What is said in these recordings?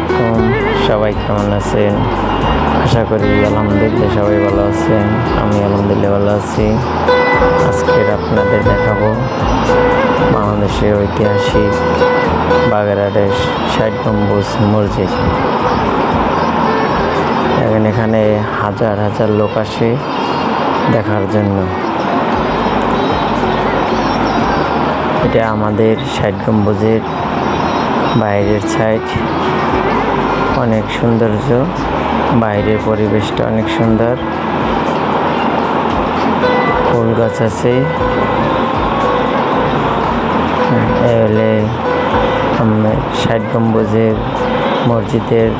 আলাইকুম সবাই কেমন আছেন? আশা করি আলহামদুলিল্লাহ সবাই ভালো আছেন। আমি আলহামদুলিল্লাহ ভালো আছি। আজকের আপনাদের দেখাবো বাংলাদেশের ঐতিহাসিক বাগেরহাটের ষাট গম্বুজ মসজিদ। এখন এখানে হাজার হাজার লোক আসে দেখার জন্য। এটা আমাদের ষাট গম্বুজের বাইরের সাইড অনেক সৌন্দর্য, বাইরের পরিবেশটা অনেক সুন্দর। ফুল গাছ আছে। আমরা ষাট গম্বুজের মসজিদের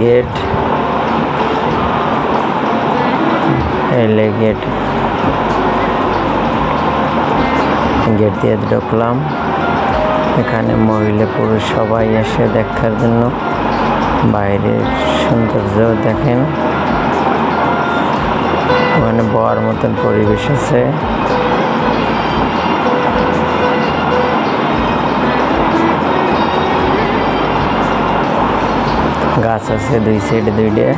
গেট। এলে গেট। গেট দিয়ে ঢুকলাম। এখানে মহিলা পুরুষ সবাই আসে দেখার জন্য বাইরের সৌন্দর্য দেখেন। ওখানে বর মতন পরিবেশ আছে। গাছ আছে দুই সাইডে দুইটা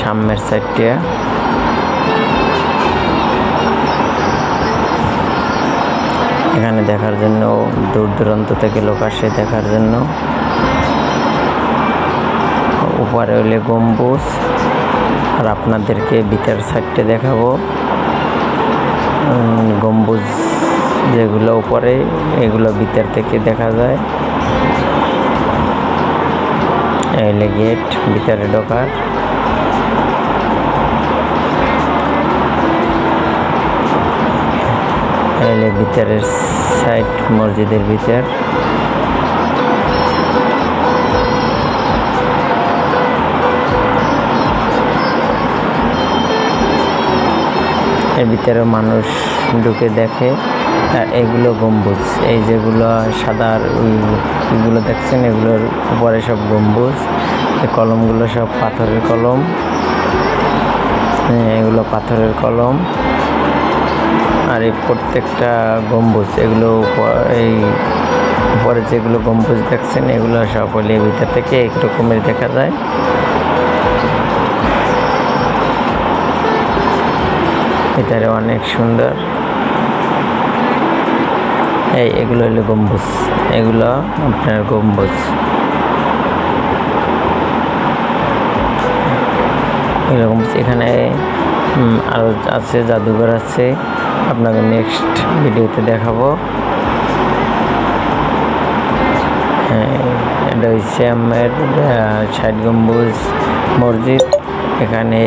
সামনের সাইডটা এখানে দেখার জন্য, দূর দূরান্ত থেকে লোক আসে দেখার জন্য। উপরে হলে গম্বুজ, আর আপনাদেরকে ভিতর সাইডটা দেখাবো। গম্বুজ যেগুলো উপরে, এগুলো ভিতর থেকে দেখা যায়। এলে গেট ভিতরে ঢোকার। এলে ভিতরের সাইড মসজিদের ভিতর। এর ভিতরে মানুষ ঢুকে দেখে। আর এগুলো গম্বুজ। এই যেগুলো সাদার ওই- এগুলো দেখছেন, এগুলোর উপরে সব গম্বুজ। এই কলমগুলো সব পাথরের কলম। এগুলো পাথরের কলম। আর এই প্রত্যেকটা গম্বুজ এগুলো এই উপরে যেগুলো গম্বুজ দেখছেন এগুলো সকলে ভিতর থেকে একরকমের দেখা যায়। ভিতরে অনেক সুন্দর। এই এগুলো হলো গম্বুজ। এগুলো আপনার গম্বুজ। এরকম এখানে উম, আরও আছে জাদুঘর আছে। আপনাকে নেক্সট ভিডিওতে দেখাবো। হ্যাঁ এটা হচ্ছে আমার ষাট গম্বুজ মসজিদ। এখানে